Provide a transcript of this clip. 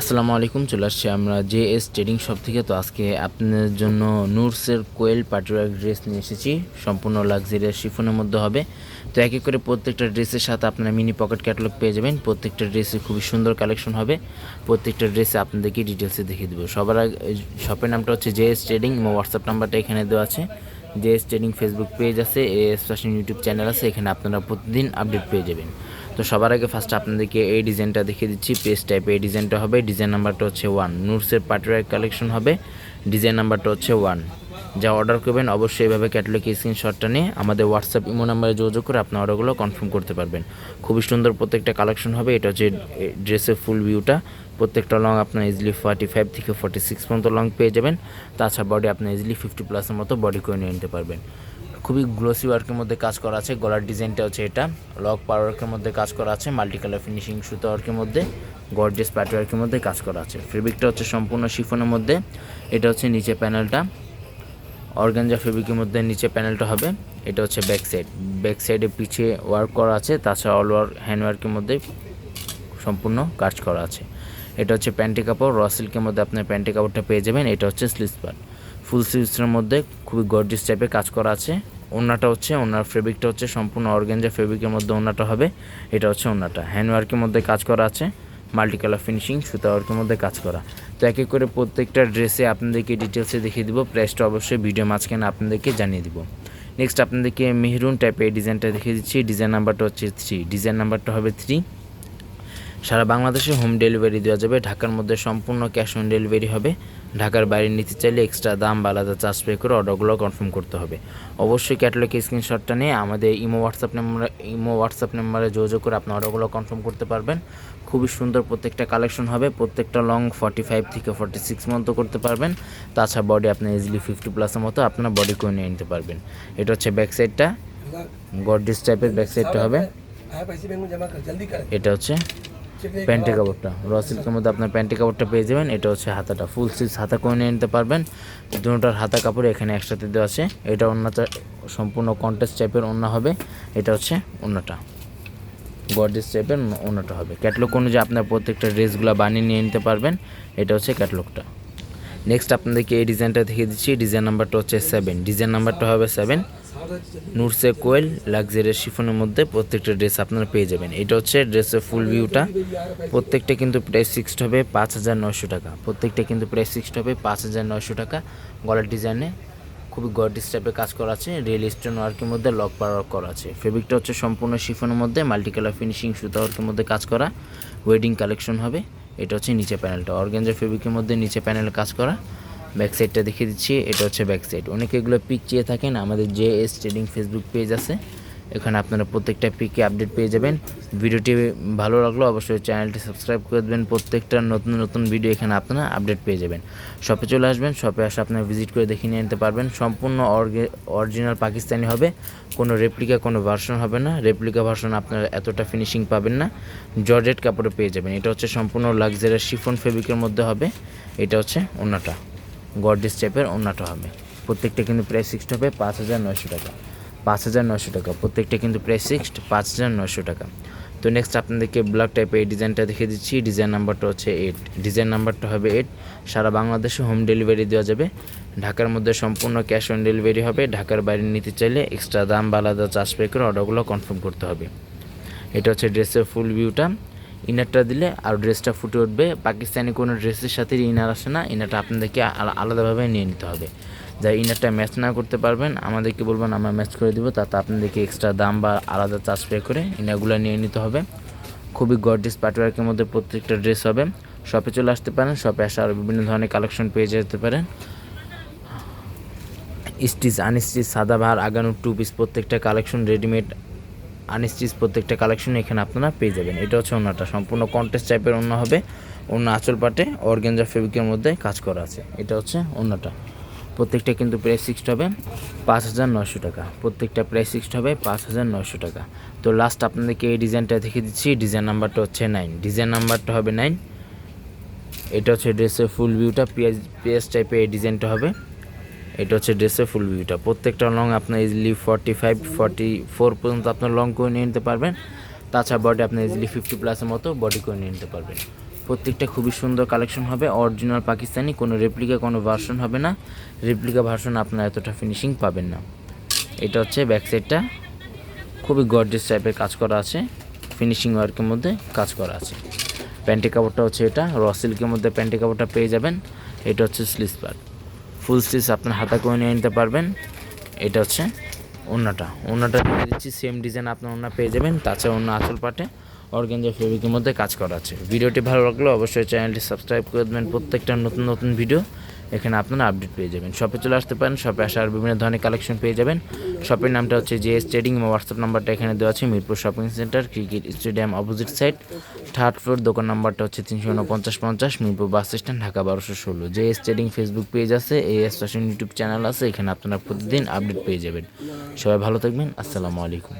আসসালামু আলাইকুম, চলে আসছি আমরা জে এস ট্রেডিং শপ থেকে। তো আজকে আপনাদের জন্য নুরসের কোয়েল পাটুয়ার ড্রেস নিয়ে এসেছি। সম্পূর্ণ লাক্সারিয়াস শিফনের মধ্যে হবে। তো এক এক করে প্রত্যেকটা ড্রেসের সাথে আপনারা মিনি পকেট ক্যাটালগ পেয়ে যাবেন। প্রত্যেকটা ড্রেসে খুবই সুন্দর কালেকশন হবে। প্রত্যেকটা ড্রেসে আপনাদেরকে ডিটেলসে দেখিয়ে দেবো। সবার আগে শপের নামটা হচ্ছে জে এস ট্রেডিং এবং হোয়াটসঅ্যাপ নাম্বারটা এখানে দেওয়া আছে। J S trading Facebook page আছে, A S fashion YouTube channel আছে। এখানে আপনারা প্রতিদিন আপডেট পেয়ে যাবেন। তো সবার আগে ফার্স্ট আপনাদেরকে এই ডিজাইনটা দেখিয়ে দিচ্ছি। পেজ টাইপে এই ডিজাইনটা হবে। ডিজাইন নাম্বারটা হচ্ছে ওয়ান নুরসের পাটওয়ার কালেকশন হবে। ডিজাইন নাম্বারটা হচ্ছে ওয়ান যা অর্ডার করবেন, অবশ্যই এভাবে ক্যাটালগে স্ক্রিনশটটা নিয়ে আমাদের হোয়াটসঅ্যাপ ইমো নাম্বারে যোগাযোগ করে আপনার অর্ডারগুলো কনফার্ম করতে পারবেন। খুবই সুন্দর প্রত্যেকটা কালেকশন হবে। এটা হচ্ছে ড্রেসের ফুল ভিউটা প্রত্যেকটা লং আপনার ইজিলি ফর্টি ফাইভ থেকে ফর্টি সিক্স পর্যন্ত লং পেয়ে যাবেন। তাছাড়া বডি আপনি ইজিলি ফিফটি প্লাসের মতো বডি করে নিয়ে নিতে পারবেন। খুবই গ্লোসি ওয়ার্কের মধ্যে কাজ করা আছে। গলার ডিজাইনটা হচ্ছে এটা। লক পাওয়ার ওয়ার্কের মধ্যে কাজ করা আছে। মাল্টি কালার ফিনিশিং সুতো ওয়ার্কের মধ্যে। গর্জেস প্যাট ওয়ার্কের মধ্যে কাজ করা আছে। ফেব্রিকটা হচ্ছে সম্পূর্ণ শিফনের মধ্যে। এটা হচ্ছে নিচে প্যানেলটা অর্গানজা ফেব্রিকের মধ্যে নিচে প্যানেলটা হবে। এটা হচ্ছে ব্যাক সাইড ব্যাক সাইডে পিছিয়ে ওয়ার্ক করা আছে। তাছাড়া অল ওয়ার হ্যান্ড ওয়ার্কের মধ্যে সম্পূর্ণ কাজ করা আছে। এটা হচ্ছে প্যান্টি কাপড়। র সিল্কের মধ্যে আপনার প্যান্টি কাপড়টা পেয়ে যাবেন। এটা হচ্ছে স্লিভস পার্ট ফুল স্লিভসের মধ্যে খুবই গর্জিস টাইপের কাজ করা আছে। ওনাটা হচ্ছে ওনার ফেব্রিকটা হচ্ছে সম্পূর্ণ অর্গেঞ্জা ফেব্রিকের মধ্যে ওনাটা হবে। এটা হচ্ছে ওনাটা হ্যান্ডওয়ার্কের মধ্যে কাজ করা আছে মাল্টি কালার ফিনিশিং সুতা ওয়ার্কের মধ্যে কাজ করা। তো এক এক করে প্রত্যেকটা ড্রেসে আপনাদেরকে ডিটেলসে দেখিয়ে দিব, প্রাইসটা অবশ্যই ভিডিও মাঝখানে আপনাদেরকে জানিয়ে দিব। নেক্সট আপনাদেরকে মেহরুন টাইপের ডিজাইনটা দেখিয়ে দিচ্ছি। ডিজাইন নাম্বারটা হচ্ছে থ্রি ডিজাইন নাম্বারটা হবে থ্রি সারা বাংলাদেশে হোম ডেলিভারি দেওয়া যাবে ঢাকার মধ্যে সম্পূর্ণ ক্যাশ অন ডেলিভারি হবে ঢাকার বাইরে নিতে চাইলে এক্সট্রা দাম বা আলাদা চার্জ পে করে অর্ডারগুলো কনফার্ম করতে হবে অবশ্যই ক্যাটালগে স্ক্রিনশটটা নিয়ে আমাদের Imo WhatsApp number Imo WhatsApp নাম্বারে যোগাযোগ করে আপনি অর্ডারগুলো কনফার্ম করতে পারবেন খুবই সুন্দর প্রত্যেকটা কালেকশন হবে প্রত্যেকটা লং ফর্টি ফাইভ থেকে ফর্টি সিক্স মতো করতে পারবেন তাছাড়া বডি আপনি ইজিলি ফিফটি প্লাসের মতো আপনার বডি করে নিয়ে নিতে পারবেন এটা হচ্ছে ব্যাক সাইডটা গডডিস টাইপের ব্যাক সাইডটা হবে এটা হচ্ছে প্যান্টি কাপড়টা র সিল্কের মধ্যে আপনার প্যান্টি কাপড়টা পেয়ে যাবেন। এটা হচ্ছে হাতাটা। ফুল সিলস হাতা করে নিয়ে নিতে পারবেন। দুটোটার হাতা কাপড় এখানে একসাথে দেওয়া আছে। এটা অন্যটা সম্পূর্ণ কন্টেস্ট টাইপের অন্য হবে। এটা হচ্ছে অন্যটা গডেস টাইপের অন্যটা হবে। ক্যাটলগ অনুযায়ী আপনার প্রত্যেকটা ড্রেসগুলো বানিয়ে নিয়ে নিতে পারবেন। এটা হচ্ছে ক্যাটলগটা নেক্সট আপনাদেরকে এই ডিজাইনটা দেখিয়ে দিচ্ছি। ডিজাইন নাম্বারটা হচ্ছে সেভেন ডিজাইন নাম্বারটা হবে সেভেন নুরসে কোয়েল, লাক্সারিয়াস শিফনের মধ্যে প্রত্যেকটা ড্রেস আপনারা পেয়ে যাবেন। এটা হচ্ছে ড্রেসের ফুল ভিউটা প্রত্যেকটা কিন্তু প্রাইস ফিক্সড হবে পাঁচ হাজার নয়শো টাকা। প্রত্যেকটা কিন্তু প্রাইস ফিক্সড হবে পাঁচ হাজার নয়শো টাকা। গলার ডিজাইনে খুবই গর্ডিস টাইপের কাজ করা আছে। রিয়েল স্টোন ওয়ার্কের মধ্যে লক পাওয়ার করা আছে। ফেব্রিকটা হচ্ছে সম্পূর্ণ শিফনের মধ্যে মাল্টি কালার ফিনিশিং সুতা ওয়ার্কের মধ্যে কাজ করা। ওয়েডিং কালেকশন হবে। এটা হচ্ছে নিচে প্যানেলটা অর্গেঞ্জার ফেব্রিকের মধ্যে নিচে প্যানেলে কাজ করা। ব্যাক সাইডটা দেখিয়ে দিচ্ছি, এটা হচ্ছে ব্যাক সাইড অনেকে এগুলো পিক চেয়ে থাকেন, আমাদের J S trading Facebook page আছে, এখানে আপনারা প্রত্যেকটা পিকে আপডেট পেয়ে যাবেন। ভিডিওটি ভালো লাগল অবশ্যই চ্যানেলটি সাবস্ক্রাইব করে দেবেন, প্রত্যেকটা নতুন নতুন ভিডিও এখানে আপনারা আপডেট পেয়ে যাবেন। শপে চলে আসবেন, শপে আসে আপনারা ভিজিট করে দেখে নিয়ে নিতে পারবেন। সম্পূর্ণ অরিজিনাল পাকিস্তানি হবে, কোনো রেপ্লিকা কোনো ভার্সন হবে না। রেপ্লিকা ভার্সন আপনারা এতটা ফিনিশিং পাবেন না, জর্জেট কাপড়ে পেয়ে যাবেন। এটা হচ্ছে সম্পূর্ণ লাক্সারিয়াস শিফন ফেব্রিকের মধ্যে হবে, এটা হচ্ছে অন্যটা গডডিস টাইপের অন্যটা হবে। প্রত্যেকটা কিন্তু প্রাইস ফিক্সড হবে, পাঁচ হাজার নয়শো টাকা। পাঁচ হাজার নয়শো টাকা, প্রত্যেকটা কিন্তু প্রাইস ফিক্সড পাঁচ হাজার নয়শো টাকা। তো নেক্সট আপনাদেরকে ব্ল্যাক টাইপের এই ডিজাইনটা দেখিয়ে দিচ্ছি। ডিজাইন নাম্বারটা হচ্ছে এইট ডিজাইন নাম্বারটা হবে এইট সারা বাংলাদেশে হোম ডেলিভারি দেওয়া যাবে। ঢাকার মধ্যে সম্পূর্ণ ক্যাশ অন ডেলিভারি হবে। ঢাকার বাইরে নিতে চাইলে এক্সট্রা দাম বা আলাদা চার্জ পে করে অর্ডারগুলো কনফার্ম করতে হবে। এটা হচ্ছে ড্রেসের ফুল ভিউটা ইনারটা দিলে আর ড্রেসটা ফুটে উঠবে। পাকিস্তানি কোনো ড্রেসের সাথে ইনার আসে না। ইনারটা আপনাদেরকে আলা- আলাদাভাবে নিয়ে নিতে হবে। যা ইনারটা ম্যাচ না করতে পারবেন, আমাদেরকে বলবেন, আমরা ম্যাচ করে দিব। তাতে আপনাদেরকে এক্সট্রা দাম বা আলাদা চার্জ পে করে ইনারগুলো নিয়ে নিতে হবে। খুবই গর্ডিস পাটওয়ার্কের মধ্যে প্রত্যেকটা ড্রেস হবে। শপে চলে আসতে পারেন। শপে আসে আরও বিভিন্ন ধরনের কালেকশন পেয়ে যেতে পারেন। স্টিচ আনস্টিচ সাদা ভার, আগানো টু পিস প্রত্যেকটা কালেকশন রেডিমেড আনস্টিচ প্রত্যেকটা কালেকশন এখানে আপনারা পেয়ে যাবেন। এটা হচ্ছে ওনাটা। সম্পূর্ণ কন্টেস্ট টাইপের অন্য হবে। অন্য আঁচল পাটে অর্গেঞ্জা ফেব্রিকের মধ্যে কাজ করা আছে। এটা হচ্ছে অন্যটা প্রত্যেকটা কিন্তু প্রাইস ফিক্সড হবে পাঁচ হাজার নয়শো টাকা। প্রত্যেকটা প্রাইস ফিক্সড হবে পাঁচ হাজার নয়শো টাকা। তো লাস্ট আপনাদেরকে এই ডিজাইনটা দেখে দিচ্ছি। ডিজাইন নাম্বারটা হচ্ছে নাইন ডিজাইন নাম্বারটা হবে নাইন এটা হচ্ছে ড্রেসের ফুল ভিউটা পিএস পিএস টাইপের এই ডিজাইনটা হবে। এটা হচ্ছে ড্রেসের ফুল ভিউটা প্রত্যেকটা লং আপনার easily forty five forty four পর্যন্ত আপনার লং করে নিয়ে নিতে পারবেন। তাছাড়া বডি আপনার ইজিলি ফিফটি প্লাসের মতো বডি করে নিয়ে নিতে পারবেন। প্রত্যেকটা খুবই সুন্দর কালেকশন হবে। অরিজিনাল পাকিস্তানি, কোনো রেপ্লিকা কোনো ভার্সন হবে না। রেপ্লিকা ভার্সন আপনার এতটা ফিনিশিং পাবেন না। এটা হচ্ছে ব্যাক সাইডটা খুবই গর্জেস টাইপের কাজ করা আছে। ফিনিশিং ওয়ার্কের মধ্যে কাজ করা আছে। প্যান্টি কাপড়টা হচ্ছে এটা। র সিল্কের মধ্যে প্যান্টি কাপড়টা পেয়ে যাবেন। এটা হচ্ছে স্লিস পার্ট ফুল স্টিচ আপনার হাতা করে নিয়ে নিতে পারবেন। এটা হচ্ছে ওড়নাটা। ওড়নাটা দিয়ে দিচ্ছি সেম ডিজাইন আপনার ওড়না পেয়ে যাবেন। তাছাড়া অন্য আঁচল পাটে, অর্গেঞ্জা ফেব্রিকের মধ্যে কাজ করা আছে। ভিডিওটি ভালো লাগলে অবশ্যই চ্যানেলটি সাবস্ক্রাইব করে দেবেন। প্রত্যেকটা নতুন নতুন ভিডিও এখানে আপনারা আপডেট পেয়ে যাবেন। শপে চলে আসতে পারেন শপে আসার বিভিন্ন ধরনের কালেকশন পেয়ে যাবেন। শপের নামটা হচ্ছে জেএস ট্রেডিং এবং হোয়াটসঅ্যাপ নাম্বারটা এখানে দেওয়া আছে, Mirpur shopping centre cricket stadium opposite side third floor দোকান নাম্বারটা হচ্ছে তিনশো উনপঞ্চাশ পঞ্চাশ, মিরপুর বাস স্ট্যান্ড ঢাকা বারোশো ষোলো। জেএস ট্রেডিং ফেসবুক পেজ আছে এএস ফ্যাশন ইউটিউব চ্যানেল আছে, এখানে আপনারা প্রতিদিন আপডেট পেয়ে যাবেন। সবাই ভালো থাকবেন, আসসালামু আলাইকুম।